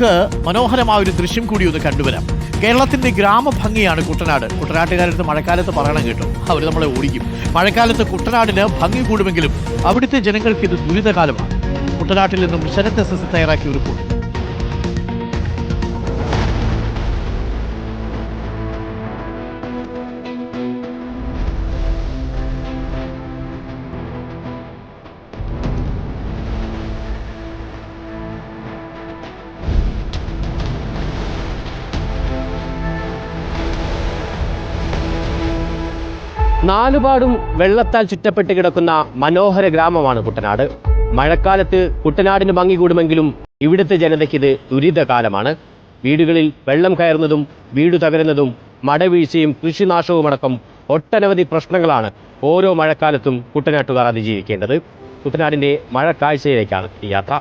നമുക്ക് മനോഹരമായ ഒരു ദൃശ്യം കൂടി ഒന്ന് കണ്ടുവരാം. കേരളത്തിന്റെ ഗ്രാമഭംഗിയാണ് കുട്ടനാട്. കുട്ടനാട്ടുകാരടുത്ത് മഴക്കാലത്ത് പറയണം കേട്ടോ. അവർ നമ്മളെ ഓടിക്കും. മഴക്കാലത്ത് കുട്ടനാടിന് ഭംഗി കൂടുമെങ്കിലും അവിടുത്തെ ജനങ്ങൾക്ക് ഇത് ദുരിതകാലമാണ്. കുട്ടനാട്ടിൽ നിന്നും ശരത് എസ് എസ് തയ്യാറാക്കിയ ഒരു റിപ്പോർട്ട്. നാലുപാടും വെള്ളത്താൽ ചുറ്റപ്പെട്ട് കിടക്കുന്ന മനോഹര ഗ്രാമമാണ് കുട്ടനാട്. മഴക്കാലത്ത് കുട്ടനാടിന് ഭംഗി കൂടുമെങ്കിലും ഇവിടുത്തെ ജനതയ്ക്ക് ഇത് ദുരിതകാലമാണ്. വീടുകളിൽ വെള്ളം കയറുന്നതും വീട് തകരുന്നതും മടവീഴ്ചയും കൃഷിനാശവുമടക്കം ഒട്ടനവധി പ്രശ്നങ്ങളാണ് ഓരോ മഴക്കാലത്തും കുട്ടനാട്ടുകാർ അതിജീവിക്കേണ്ടത്. കുട്ടനാടിന്റെ മഴക്കാഴ്ചയിലേക്കാണ് ഈ യാത്ര.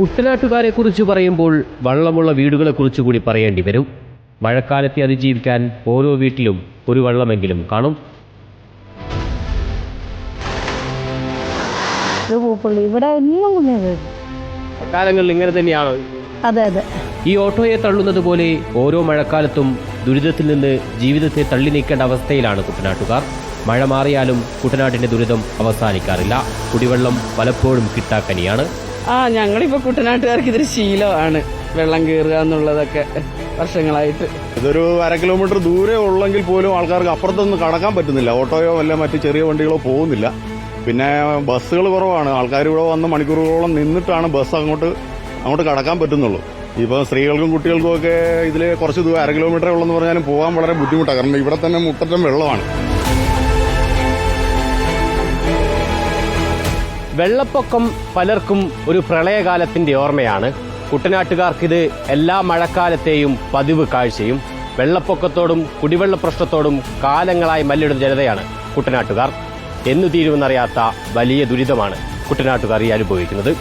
കുട്ടനാട്ടുകാരെ കുറിച്ച് പറയുമ്പോൾ വള്ളമുള്ള വീടുകളെക്കുറിച്ച് കൂടി പറയേണ്ടി വരും. മഴക്കാലത്തെ അതിജീവിക്കാൻ ഓരോ വീട്ടിലും ഒരു വള്ളമെങ്കിലും കാണും. ഇവിടെ ഒന്നും കാലങ്ങളിൽ ഇങ്ങനെ തന്നെയാണോ? അതെ അതെ. ഈ ഓട്ടോയെ തള്ളുന്നത് പോലെ ഓരോ മഴക്കാലത്തും ദുരിതത്തിൽ നിന്ന് ജീവിതത്തെ തള്ളി നീക്കേണ്ട അവസ്ഥയിലാണ് കുട്ടനാട്ടുകാർ. മഴ മാറിയാലും കുട്ടനാട്ടിന്റെ ദുരിതം അവസാനിക്കാറില്ല. കുടിവെള്ളം പലപ്പോഴും കിട്ടാക്കനിയാണ്. ആ ഞങ്ങളിപ്പോൾ കുട്ടനാട്ടുകാർക്ക് ഇതൊരു ശീലമാണ്. വെള്ളം കയറുക എന്നുള്ളതൊക്കെ വർഷങ്ങളായിട്ട്. ഇതൊരു അര കിലോമീറ്റർ ദൂരെ ഉള്ളെങ്കിൽ പോലും ആൾക്കാർക്ക് അപ്പുറത്തൊന്നും കടക്കാൻ പറ്റുന്നില്ല. ഓട്ടോയോ അല്ല മറ്റ് ചെറിയ വണ്ടികളോ പോകുന്നില്ല. പിന്നെ ബസ്സുകൾ കുറവാണ്. ആൾക്കാർ ഇവിടെ വന്ന് മണിക്കൂറുകളോളം നിന്നിട്ടാണ് ബസ് അങ്ങോട്ട് അങ്ങോട്ട് കടക്കാൻ പറ്റുന്നുള്ളൂ. ഇപ്പൊ സ്ത്രീകൾക്കും കുട്ടികൾക്കും ഒക്കെ ഇതിൽ കുറച്ച് ദൂരം അര കിലോമീറ്റർ ഉള്ളെന്ന് പറഞ്ഞാലും പോകാൻ വളരെ ബുദ്ധിമുട്ടാണ് കാരണം ഇവിടെ തന്നെ മുട്ടറ്റം വെള്ളമാണ്. വെള്ളപ്പൊക്കം പലർക്കും ഒരു പ്രളയകാലത്തിന്റെ ഓർമ്മയാണ്. കുട്ടനാട്ടുകാർക്ക് ഇത് എല്ലാ മഴക്കാലത്തെയും പതിവ് കാഴ്ചയും. വെള്ളപ്പൊക്കത്തോടും കുടിവെള്ള പ്രശ്നത്തോടും കാലങ്ങളായി മല്ലിടുന്ന ജനതയാണ് കുട്ടനാട്ടുകാർ. എന്നു തീരുമെന്നറിയാത്ത വലിയ ദുരിതമാണ് കുട്ടനാട്ടുകാർ ഈ അനുഭവിക്കുന്നത്.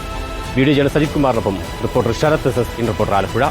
വീഡിയോ ജന Sajith കുമാറിനൊപ്പം reporter Sarath S S in reporter Alappuzha.